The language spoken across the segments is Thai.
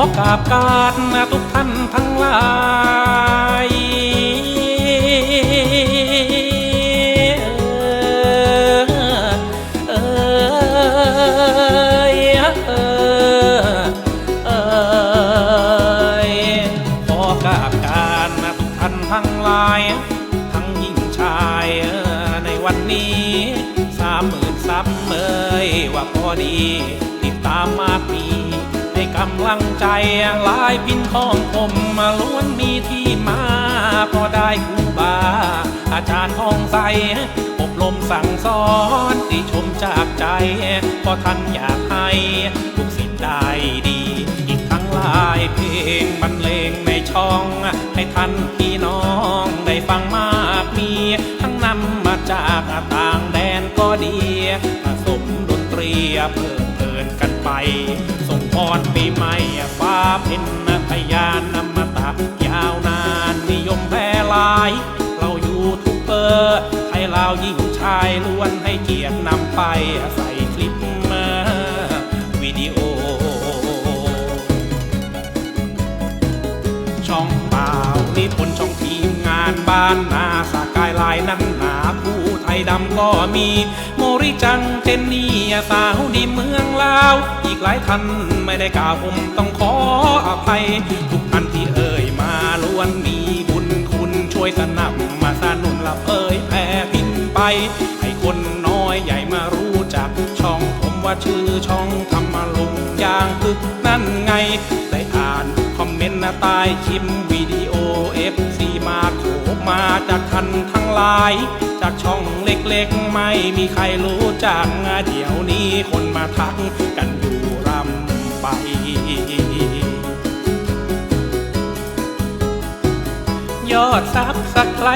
อกราบการทุกท่านทั้งหลายเอยเอกราบการทุกท่านทั้งลาย ทั้งหญิงชายในวันนี้สามหมื่นซับเมยว่าพอดี ติดตามมากมี กำลังใจหลายพินของผมมาล้วนมีที่มาพอได้ครูบา อาจารย์ห้องใส อบรมสั่งสอนติชมจากใจเพอท่านอยากให้ทุกสิ่งได้ดี อีกทั้งลายเพลงบรรเลงในช่อง ให้ท่านพี่น้องได้ฟังมากมี ทั้งนำมาจากต่างแดนก็ดีผสมดนตรีเพิ่มเพลินกันไป ส่งพรปีใหม่ฟ้าเป็นพยานนำมาตะยาวนานนิยมแพร่หลาย เราอยู่ทุกเบอร์ให้เรายิ่งชายล้วนให้เกียรตินำไปใส่คลิปมาวิดีโอ ช่องเปล่านี่ผลช่องทีมงานบ้านนาสาก ยดำก็มี โมริจังเจนนี่สาวดีเมืองลาว อีกหลายท่านไม่ได้กล่าวผมต้องขออภัย ทุกท่านที่เอ่ยมาล้วนมีบุญคุณช่วยสนับมาสนุนละเอ่ยแผ่พินไป ให้คนน้อยใหญ่มารู้จักช่องผมว่าชื่อช่องทำมาลงอย่างคึกนั่นไง ได้อ่านคอมเมนต์นะใต้คลิปวิดีโอเอฟซีมา มาจากทันทั้งหลาย จากช่องเล็กๆ ไม่มีใครรู้จักเดี๋ยวนี้คนมาทักกันอยู่รำไปยอดซับสักไกล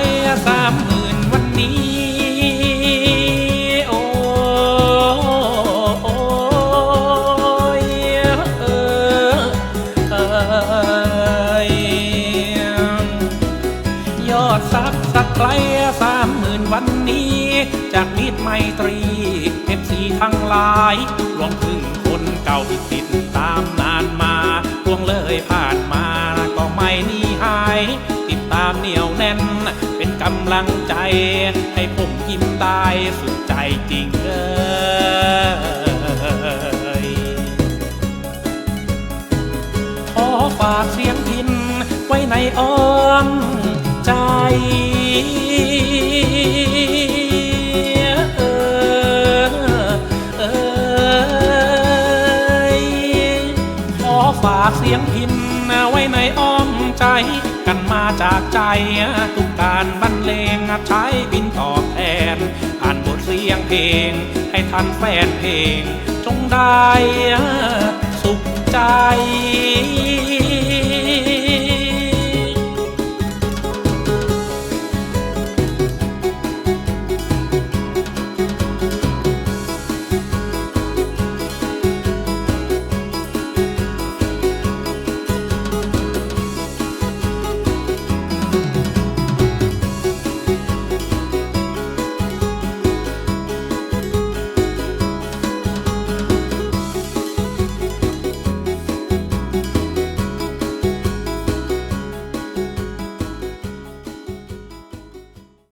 สามหมื่นวันนี้ สักไกลสามหมื่นวันนี้ จากมิตรไมตรีเอฟซีทั้งหลายรวมถึงคนเก่าที่ติดตามนานมาล่วงเลยผ่านมาก็ไม่นีหาย ติดตามเหนียวแน่น เป็นกำลังใจ ให้ผมยิ้มได้สุดใจจริงเอยขอฝากเสียงพินไว้ในอ้อมใจ ฝากเสียงพินไว้ในอ้อมใจ กันมาจากใจ ทุกการบรรเลงใช้บินตอบแทนผ่านบทเสียงเพลง ให้ทันแฟนเพลง จงได้สุขใจ